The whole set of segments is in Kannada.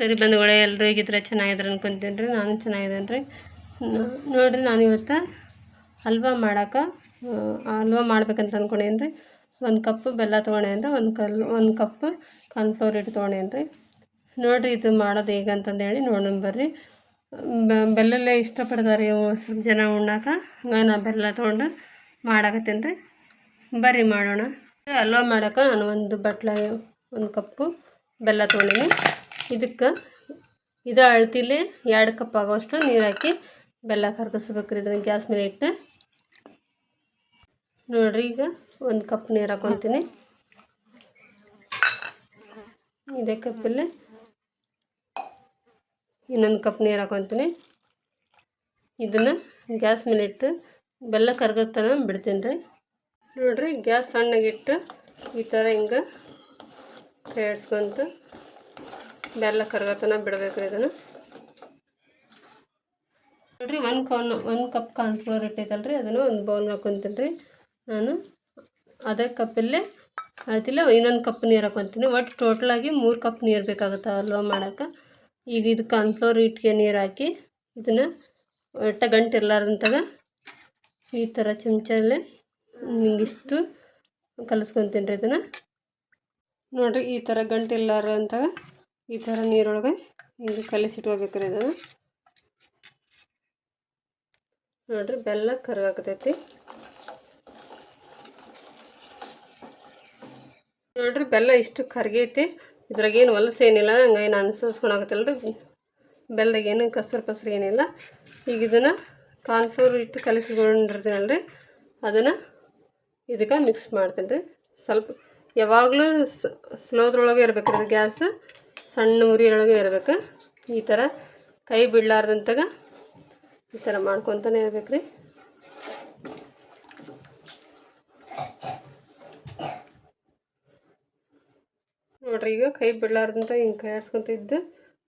ನಮಸ್ಕಾರ ಬಂಧುಗಳೇ ಎಲ್ಲರೂ ಹೇಗಿದ್ರೆ ಚೆನ್ನಾಗಿದ್ರೆ ಅನ್ಕೊತೀನಿ ರೀ, ನಾನು ಚೆನ್ನಾಗಿದ್ದೇನೆ ರೀ. ನೋಡಿರಿ, ನಾನು ಇವತ್ತು ಹಲ್ವಾ ಮಾಡೋಕೆ ಹಲ್ವಾ ಮಾಡ್ಬೇಕಂತ ಅಂದ್ಕೊಂಡೇನಿ ರೀ. ಒಂದು ಕಪ್ ಬೆಲ್ಲ ತೊಗೊಂಡೇನಿ ಒಂದು ಕಲ್ ಒಂದು ಕಪ್ ಕಾರ್ನ್ಫ್ಲೋರ್ ಹಿಟ್ಟು ತೊಗೊಂಡೇನಿ ರೀ. ನೋಡಿರಿ, ಇದು ಮಾಡೋದು ಹೇಗೆ ಅಂತಂದೇಳಿ ನೋಡೋಣ ಬರ್ರಿ ಬೆಲ್ಲಲ್ಲೇ ಇಷ್ಟಪಡ್ತಾರೆ ಸ್ವಲ್ಪ ಜನ ಉಣ್ಣಾಕ. ನಾನು ಬೆಲ್ಲ ತೊಗೊಂಡು ಮಾಡಾಕತ್ತೀನಿ ರೀ. ಬರ್ರಿ, ಮಾಡೋಣ. ಹಲ್ವಾ ಮಾಡೋಕೆ ನಾನು ಒಂದು ಬಟ್ಲ, ಒಂದು ಕಪ್ಪು ಬೆಲ್ಲ ತೊಗೊಂಡಿನಿ. ಇದಕ್ಕೆ ಇದು ಅಳ್ತಿಲಿ ಎರಡು ಕಪ್ ಆಗೋಷ್ಟು ನೀರು ಹಾಕಿ ಬೆಲ್ಲ ಕರ್ಗಿಸ್ಬೇಕು ರೀ ಇದನ್ನು ಗ್ಯಾಸ್ ಮೇಲೆ ಇಟ್ಟು ನೋಡ್ರಿ ಈಗ ಒಂದು ಕಪ್ ನೀರು ಹಾಕೊತೀನಿ. ಇದೇ ಕಪ್ಪಲ್ಲಿ ಇನ್ನೊಂದು ಕಪ್ ನೀರು ಹಾಕೊತೀನಿ. ಇದನ್ನು ಗ್ಯಾಸ್ ಮೇಲೆ ಇಟ್ಟು ಬೆಲ್ಲ ಕರ್ಗತ್ತನ ಬಿಡ್ತೀನಿ ರೀ ನೋಡಿರಿ ಗ್ಯಾಸ್ ಸಣ್ಣಗಿಟ್ಟು ಈ ಥರ ಹಿಂಗೆ ಸೇರಿಸ್ಕೊಂತ ಬೆಲ್ಲ ಕರ್ಗತನ ಬಿಡಬೇಕು ಇದನ್ನು. ನೋಡ್ರಿ ಒಂದು ಕಾರ್ನ್ ಒನ್ ಕಪ್ ಕಾರ್ನ್ಫ್ಲೋರ್ ಇಟ್ಟೈತಲ್ಲ ರೀ ಅದನ್ನು ಒಂದು ಬೌಲ್ಗೆ ಹಾಕೊತೀನಿ ರೀ ನಾನು ಅದೇ ಕಪ್ಪಲ್ಲೇ ಅಳ್ತಿಲ್ಲ ಇನ್ನೊಂದು ಕಪ್ ನೀರು ಹಾಕೊತೀನಿ. ಒಟ್ಟು ಟೋಟಲಾಗಿ ಮೂರು ಕಪ್ ನೀರು ಬೇಕಾಗುತ್ತೆ ಹಲ್ವಾ ಮಾಡೋಕೆ ಈಗ ಇದು ಕಾರ್ನ್ಫ್ಲೋರ್ ಇಟ್ಟಿಗೆ ನೀರು ಹಾಕಿ ಇದನ್ನು ಒಟ್ಟ ಗಂಟು ಇರಲಾರ್ದಂತಾಗ ಈ ಥರ ಚಮಚಲ್ಲೇ ಹಿಂಗಿಷ್ಟು ಕಲಿಸ್ಕೊತೀನಿ ರೀ ಇದನ್ನು. ನೋಡಿರಿ ಈ ಥರ ಗಂಟು ಇಲ್ಲಾರ ಅಂತಾಗ ಈ ಥರ ನೀರೊಳಗೆ ಹಿಂಗೆ ಕಲಿಸಿಟ್ಕೋಬೇಕ್ರಿ ಇದನ್ನು. ನೋಡಿರಿ, ಬೆಲ್ಲ ಕರ್ಗಾಕತೈತಿ ನೋಡಿರಿ, ಬೆಲ್ಲ ಇಷ್ಟು ಕರ್ಗೈತಿ. ಇದ್ರಾಗೇನು ಹೊಲಸು ಏನಿಲ್ಲ, ಹಂಗಾಗಿ ನಾನು ಅನ್ಸೋಸ್ಕೊಳಕತ್ತಿಲ್ಲ ರೀ ಬೆಲ್ಲದಾಗ ಏನು ಕಸರು ಪಸರು ಏನಿಲ್ಲ. ಈಗ ಇದನ್ನು ಕಾರ್ನ್ಫ್ಲೋರ್ ಇಟ್ಟು ಕಲಿಸ್ಕೊಂಡಿರ್ತೀನಲ್ಲ ರೀ ಅದನ್ನು ಇದಕ್ಕೆ ಮಿಕ್ಸ್ ಮಾಡ್ತೀನಿ ರೀ ಸ್ವಲ್ಪ ಯಾವಾಗಲೂ ಸ್ಲೋದ್ರೊಳಗೆ ಇರ್ಬೇಕು ಗ್ಯಾಸ್. ಸಣ್ಣ ಉರಿಯೊಳಗೆ ಇರಬೇಕು. ಈ ಥರ ಕೈ ಬಿಡ್ಲಾರ್ದಂತಾಗ ಈ ಥರ ಮಾಡ್ಕೊತಾನೆ ಇರ್ಬೇಕು ರೀ ನೋಡ್ರಿ ಈಗ ಕೈ ಬಿಡ್ಲಾರ್ದಂತ ಹಿಂಗೆ ಕೈ ಆಡ್ಸ್ಕೊತಿದ್ದು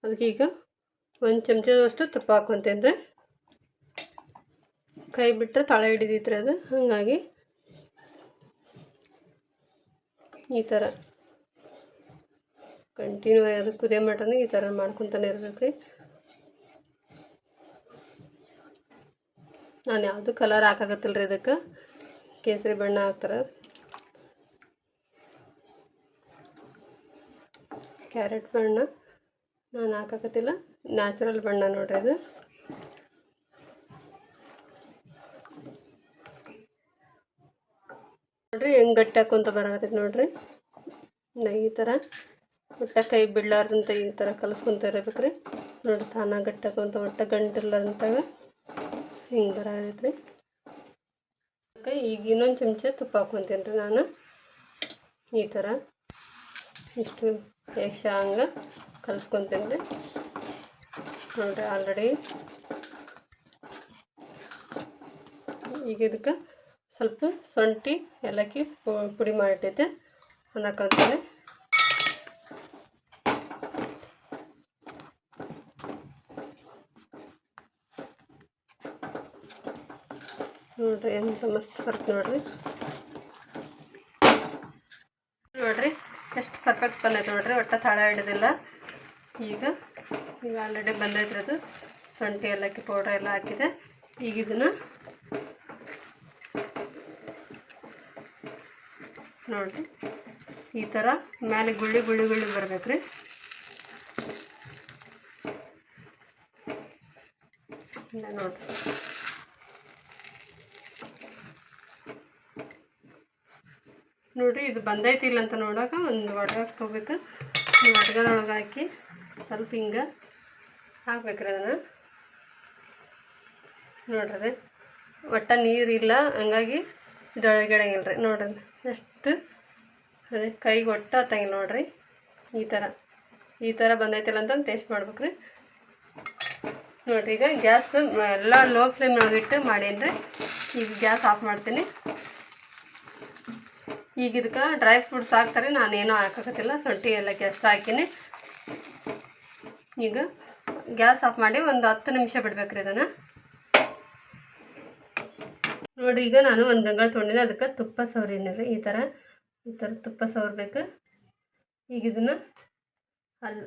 ಅದಕ್ಕೆ ಈಗ ಒಂದು ಚಮಚದಷ್ಟು ತುಪ್ಪ ಹಾಕ್ಕೊತೀನಿ ಕೈ ಬಿಟ್ಟರೆ ತಳ ಹಿಡಿದೈತ್ರಿ ಅದು ಹಾಗಾಗಿ ಈ ಥರ. ಕಂಟಿನ್ಯೂ ಅದು ಕುದಿಯೋ ಮಟನ ಈ ಥರ ಮಾಡ್ಕೊತಾನೆ ಇರ್ಬೇಕು ರೀ. ನಾನು ಯಾವುದು ಕಲರ್ ಹಾಕಾಕತ್ತಿಲ್ಲ ರೀ ಇದಕ್ಕೆ? ಕೇಸರಿ ಬಣ್ಣ ಹಾಕ್ತಾರೆ. ಕ್ಯಾರೆಟ್ ಬಣ್ಣ. ನಾನು ಹಾಕಾಕತ್ತಿಲ್ಲ. ನ್ಯಾಚುರಲ್ ಬಣ್ಣ ನೋಡ್ರಿ ಅದು ನೋಡ್ರಿ ಹೆಂಗೆ ಗಟ್ಟಿ ಹಾಕೊಂತ ಬರಾಕತ್ತೈತಿ ನೋಡ್ರಿ. ಈ ಥರ. ಒಟ್ಟ ಕೈ ಬಿಡ್ಲಾರ್ದಂತ ಈ ಥರ ಕಲಸ್ಕೊಂತ ಇರಬೇಕು ರೀ ನೋಡಿ ತಾನ ಗಟ್ಟಕ್ಕಂತ ಒಟ್ಟ ಗಂಟಿರ್ಲಾರ್ದಂತಾಗ ಹಿಂಗೆ ಬರಾಕತ್ತೈತಿ ರೀ ಈಗ ಇನ್ನೊಂದು ಚಮಚ ತುಪ್ಪ ಹಾಕ್ಕೊತೀನಿ ರೀ ನಾನು. ಈ ಥರ ಇಷ್ಟು ಯಕ್ಷ ಹಂಗೆ ಕಲಿಸ್ಕೊತೀನಿ ರೀ ನೋಡಿರಿ ಆಲ್ರೆಡಿ. ಈಗ ಇದಕ್ಕೆ ಸ್ವಲ್ಪ ಶುಂಠಿ, ಏಲಕ್ಕಿ ಪುಡಿ ಮಾಡಿಟ್ಟೈತೆ. ಅನ್ನ ಹಾಕೊತೀನಿ ನೋಡ್ರಿ ಎಂತ ಮಸ್ತ್ ಬರ್ತ ನೋಡ್ರಿ. ನೋಡ್ರಿ ಎಷ್ಟು ಪರ್ಫೆಕ್ಟ್ ಬಂದೈತೆ ನೋಡ್ರಿ, ಒಟ್ಟ ತಾಳ ಹಿಡಿದಿಲ್ಲ. ಈಗ ಈಗ ಆಲ್ರೆಡಿ ಬಂದೈತ್ರಿ ಅದು. ಶುಂಠಿ ಏಲಕ್ಕಿ ಪೌಡರ್ ಎಲ್ಲ ಹಾಕಿದೆ. ಈಗ ಇದನ್ನು ನೋಡ್ರಿ. ಈ ಥರ ಮೇಲೆ ಗುಳ್ಳಿ ಗುಳ್ಳಿ ಗುಳ್ಳಿ ಬರ್ಬೇಕು ರೀ ಇಲ್ಲ ನೋಡ್ರಿ. ನೋಡ್ರಿ, ಇದು ಬಂದೈತಿ ಇಲ್ಲ ಅಂತ ನೋಡೋಕೆ ಒಂದು ಒಡ್ಗ ಹಾಕ್ಕೋಬೇಕು ಒಡ್ಗದೊಳಗೆ ಹಾಕಿ ಸ್ವಲ್ಪ ಹಿಂಗೆ ಹಾಕ್ಬೇಕ್ರಿ ಅದನ್ನು. ನೋಡ್ರಿ, ಒಟ್ಟ ನೀರಿಲ್ಲ ಹಂಗಾಗಿ ಇದ್ರೊಳಗಿಡಂಗಿಲ್ಲ ರೀ ನೋಡ್ರಿ ಎಷ್ಟು ಅದೇ ಕೈಗೆ ತಂಗಿ ನೋಡ್ರಿ. ಈ ಥರ ಈ ಥರ ಬಂದೈತಿಲ್ಲ ಅಂತ ಟೇಸ್ಟ್ ಮಾಡ್ಬೇಕ್ರಿ. ನೋಡ್ರಿ ಈಗ ಗ್ಯಾಸ್ ಎಲ್ಲ ಲೋ ಫ್ಲೇಮ್ ಒಳಗಿಟ್ಟು ಇಟ್ಟು ರೀ ಈಗ ಗ್ಯಾಸ್ ಆಫ್ ಮಾಡ್ತೀನಿ. ಈಗ ಇದಕ್ಕೆ ಡ್ರೈ ಫ್ರೂಟ್ಸ್ ಹಾಕ್ತಾರೆ, ನಾನೇನೂ ಹಾಕಕತ್ತಿಲ್ಲ. ಸೊಂಟಿ ಎಲ್ಲ ಅಷ್ಟು ಹಾಕಿನಿ. ಈಗ ಗ್ಯಾಸ್ ಆಫ್ ಮಾಡಿ ಒಂದು ಹತ್ತು ನಿಮಿಷ ಬಿಡ್ಬೇಕ್ರಿ ಇದನ್ನು. ನೋಡಿರಿ ಈಗ ನಾನು ಒಂದು ಗಂಗಾಳ ತೊಗೊಂಡಿನಿ, ಅದಕ್ಕೆ ತುಪ್ಪ ಸವರಿನಿ ಈ ಥರ ಈ ಥರ ತುಪ್ಪ ಸವರ್ಬೇಕು ಈಗ ಇದನ್ನು ಅಲ್ಲಿ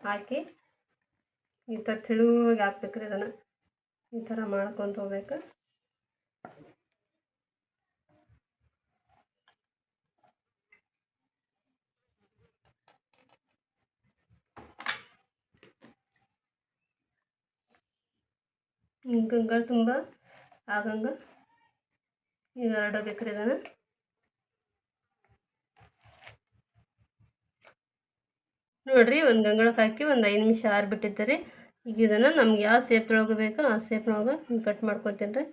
ಹಾಕಿ ಈ ಥರ ತಿಳುವಾಗಿ ಹಾಕ್ಬೇಕ್ರಿ ಅದನ್ನು. ಈ ಥರ ಮಾಡ್ಕೊತ ಹೋಗ್ಬೇಕು. ಗಂಗಳು ತುಂಬ ಆಗಂಗೆ ಈಗ ಹರಡಬೇಕ್ರಿ ಇದನ್ನು ನೋಡಿರಿ ಒಂದು ಗಂಗಳಕ್ಕೆ ಹಾಕಿ ಒಂದು ಐದು ನಿಮಿಷ ಆರಿಬಿಟ್ಟಿದ್ದೆ ಈಗ ಇದನ್ನು ನಮ್ಗೆ ಯಾವ ಸೇಪ್ನೊಳಗೆ ಬೇಕೋ ಆ ಸೇಪ್ನೊಳಗೆ ಕಟ್ ಮಾಡ್ಕೊತೀನಿ ರೀ.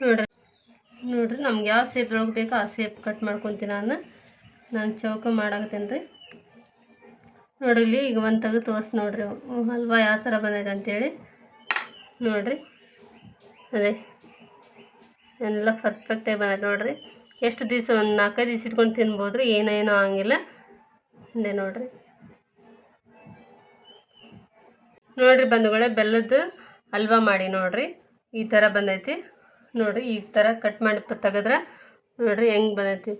ನೋಡ್ರಿ. ನೋಡ್ರಿ, ನಮ್ಗೆ ಯಾವ ಸೇಪ್ದೊಳಗೆ ಬೇಕೋ ಆ ಸೇಪ್ ಕಟ್ ಮಾಡ್ಕೊತೀನಿ ನಾನು. ನಾನು ಚೌಕ ಮಾಡಾಕತ್ತೀನಿ ರೀ. ನೋಡ್ರಿ ಈಗ ಒಂದು ತೆಗೆದು ತೋರಿಸಿ ನೋಡ್ರಿ. ಹಲ್ವಾ ಯಾವ ಥರ ಬಂದಿದೆ ಅಂತೇಳಿ. ನೋಡ್ರಿ, ಅದೇ. ಎಲ್ಲ ಪರ್ಫೆಕ್ಟಾಗಿ ಬಂದೈತೆ ನೋಡ್ರಿ. ಎಷ್ಟು ದಿವಸ ಒಂದು ನಾಲ್ಕೈದು ದಿವಸ ಇಟ್ಕೊಂಡು ತಿನ್ಬೋದು ರೀ ಏನೇನೋ ಹಂಗಿಲ್ಲ. ಅದೇ ನೋಡ್ರಿ. ನೋಡ್ರಿ ಬಂಧುಗಳೇ ಬೆಲ್ಲದ್ದು ಹಲ್ವಾ ಮಾಡಿ ನೋಡ್ರಿ. ಈ ಥರ ಬಂದೈತಿ. ನೋಡಿರಿ, ಈ ಥರ ಕಟ್ ಮಾಡಿ ತೆಗೆದ್ರೆ ನೋಡಿರಿ ಹೆಂಗೆ ಬಂದೈತಿ.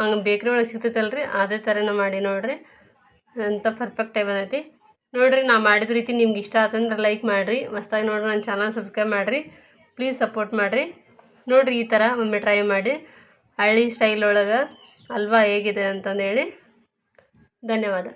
ಹಂಗೆ ಬೇಕ್ರಿ ಒಳಗೆ ಸಿಗ್ತೈತಲ್ಲ ರೀ ಅದೇ ಥರನೇ ಮಾಡಿ ನೋಡಿರಿ. ಅಂತ ಪರ್ಫೆಕ್ಟಾಗಿ ಬಂದೈತಿ. ನೋಡಿರಿ, ನಾ ಮಾಡಿದ ರೀತಿ ನಿಮ್ಗೆ ಇಷ್ಟ ಆತಂದ್ರೆ ಲೈಕ್ ಮಾಡಿರಿ. ಮಸ್ತಾಗಿ ನೋಡ್ರಿ ನನ್ನ ಚಾನಲ್ ಸಬ್ಸ್ಕ್ರೈಬ್ ಮಾಡಿರಿ. ಪ್ಲೀಸ್ ಸಪೋರ್ಟ್ ಮಾಡಿರಿ. ನೋಡಿರಿ, ಈ ಥರ ಒಮ್ಮೆ ಟ್ರೈ ಮಾಡಿ. ಹಳ್ಳಿ ಸ್ಟೈಲ್ ಒಳಗೆ ಅಲ್ವಾ ಹೇಗಿದೆ ಅಂತಂದೇಳಿ ಧನ್ಯವಾದ.